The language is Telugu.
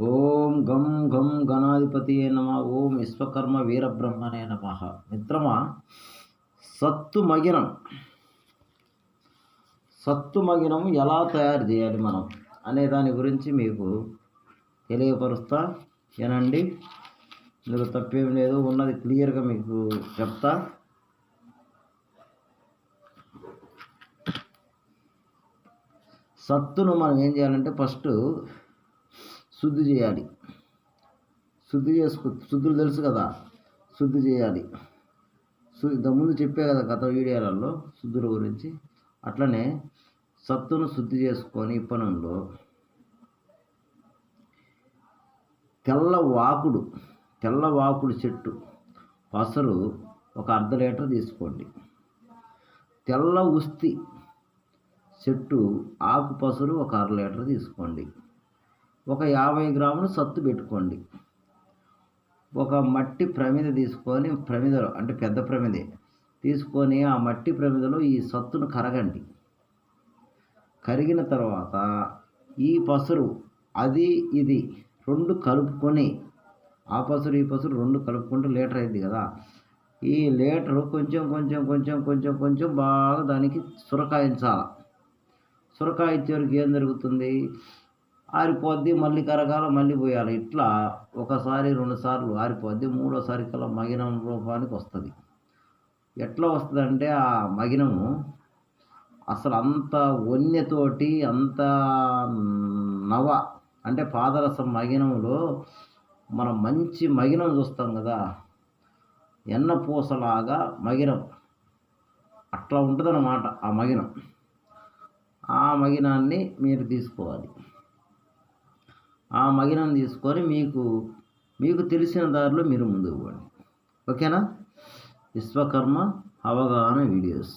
ఓం గం గం గణాధిపతి నమ. ఓం విశ్వకర్మ వీరబ్రహ్మనే నమ. మిత్రమా సత్తు మగినం. సత్తు మగినం ఎలా తయారు చేయాలి మనం అనే దాని గురించి మీకు తెలియపరుస్తా. ఏనండి ఇందులో తప్పేం లేదు. ఉన్నది క్లియర్గా మీకు చెప్తా. సత్తును మనం ఏం చేయాలంటే ఫస్ట్ శుద్ధి చేయాలి. శుద్ధి చేసుకు శుద్ధులు తెలుసు కదా? శుద్ధి చేయాలి. ఇంతకుముందు చెప్పే కదా గత వీడియోలలో శుద్ధుల గురించి? అట్లనే సత్తును శుద్ధి చేసుకొని ఇప్పనంలో తెల్ల వాకుడు తెల్ల వాకుడు చెట్టు పసరు ఒక అర్ధ లీటర్ తీసుకోండి. తెల్ల ఉస్తి చెట్టు ఆకు పసరు ఒక అర లీటర్ తీసుకోండి. ఒక యాభై గ్రాములు సత్తు పెట్టుకోండి. ఒక మట్టి ప్రమిద తీసుకొని ప్రమిదలో అంటే పెద్ద ప్రమిదే తీసుకొని ఆ మట్టి ప్రమిదలో ఈ సత్తును కరగండి. కరిగిన తర్వాత ఈ పసురు అది ఇది రెండు కలుపుకొని ఆ పసరు ఈ పసురు రెండు కలుపుకుంటే లీటర్ అయింది కదా. ఈ లీటరు కొంచెం కొంచెం కొంచెం కొంచెం కొంచెం బాగా దానికి సురకాయించాలి. సురకాయ వరకు ఏం జరుగుతుంది? ఆరిపోద్ది మళ్ళీ కరగాల మళ్ళీ పోయాలి. ఇట్లా ఒకసారి రెండు సార్లు ఆరిపోద్ది మూడోసారి కల్లా మగినం రూపానికి వస్తుంది. ఎట్లా వస్తుందంటే ఆ మగినము అసలు అంత వన్యతోటి అంత నవ అంటే పాదరసం మగినంలో మనం మంచి మగినం చూస్తాం కదా ఎన్న పూసలాగా మగినం. అట్లా ఉంటుందన్నమాట ఆ మగినం. ఆ మగినాన్ని మీరు తీసుకోవాలి. ఆ మగినం తీసుకొని మీకు మీకు తెలిసిన దారిలో మీరు ముందుకు పోండి. ఓకేనా? విశ్వకర్మ అవగాహన వీడియోస్.